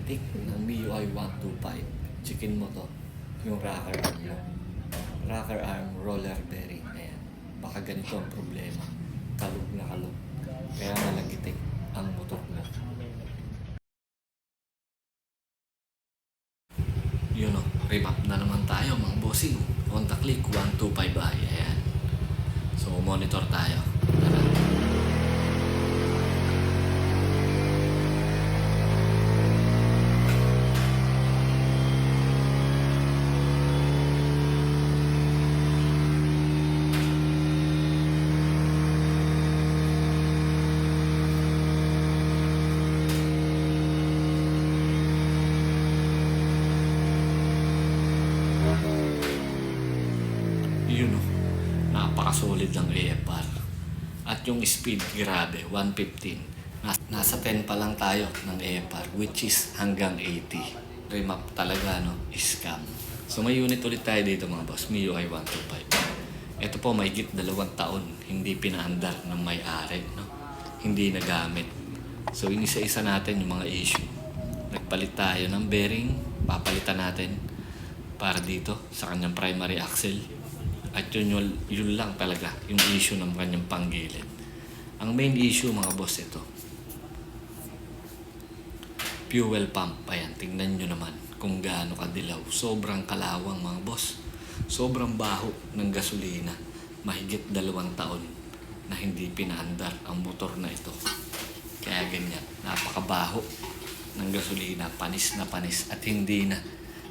nalagitik ng MIUI 125. Chicken mo to. Yung rocker arm mo. Rocker arm roller bearing. Ayan. Baka ganito ang problema. Kalog na kalog. Kaya nalagitik ang motor mo. Yun o, remap na naman tayo mga bossing. Honda Click 125i. Ayan. So, monitor tayo. Yun o, napakasolid ng AFR. At yung speed, grabe, 115. Nas- Nasa 10 pa lang tayo ng AFR, which is hanggang 80. Remap talaga, no? Scam. So may unit ulit tayo dito mga boss, MIUI 125. Ito po, mahigit dalawang taon, hindi pinaandar ng may-ari, no? Hindi nagamit. So inisa-isa natin yung mga issue. Nagpalit tayo ng bearing, papalitan natin para dito sa kanyang primary axle. At yun, yun, yun lang talaga yung issue ng kanyang panggilid. Ang main issue mga boss ito. Fuel pump. Ayan, tingnan nyo naman kung gaano kadilaw. Sobrang kalawang mga boss. Sobrang baho ng gasolina. Mahigit dalawang taon na hindi pinaandar ang motor na ito. Kaya ganyan, napakabaho ng gasolina, panis na panis at hindi na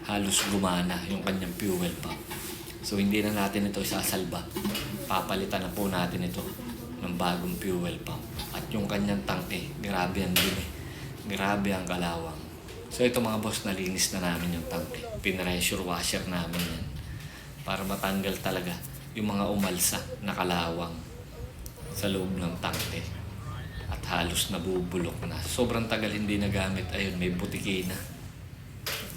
halos gumana yung kanyang fuel pump. So hindi na natin ito isasalba. Papalitan na po natin ito ng bagong fuel pump. At yung kanyang tangke, grabe ang dumi. Grabe ang kalawang. So ito mga boss, nalinis na namin yung tangke. Pinressure washer namin yan. Para matanggal talaga yung mga umalsa na kalawang sa loob ng tangke. At halos nabubulok na. Sobrang tagal hindi nagamit. Ayun, may butiki na.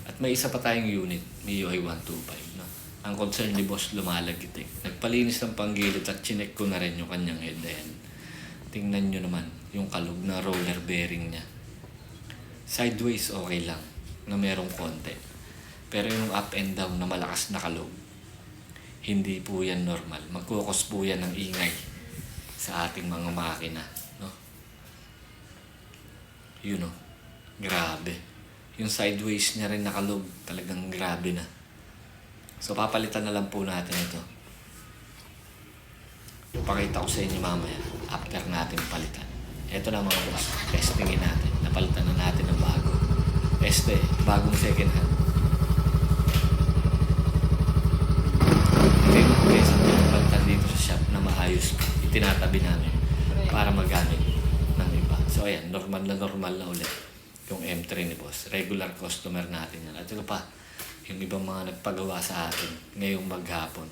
At may isa pa tayong unit, MIUI 125. No? Ang concern ni boss, lumalagitik. Nagpalinis ng panggilid at chinek ko na rin yung kanyang head end. Tingnan nyo naman yung kalog na roller bearing niya. Sideways okay lang na merong konti. Pero yung up and down na malakas na kalog, hindi po yan normal. Magkukos po yan ng ingay sa ating mga makina. No? Yun o. Grabe. Yung sideways niya rin nakalog. Talagang grabe na. So papalitan na lang po natin ito. Pakita ko sa inyo mamaya after natin palitan. Ito na mga boss. Testingin natin. Napalitan na natin ng bago. Este, bagong second hand. Palitan dito sa shop na maayos. Itinatabi namin para magamit ng iba. So ayan, normal na normal na ulit yung M3 ni boss. Regular customer natin yan. At ito pa, yung ibang mga nagpagawa sa atin ngayong maghapon.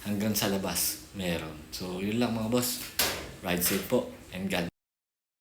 Hanggang sa labas, meron. So, yun lang mga boss. Ride safe po and God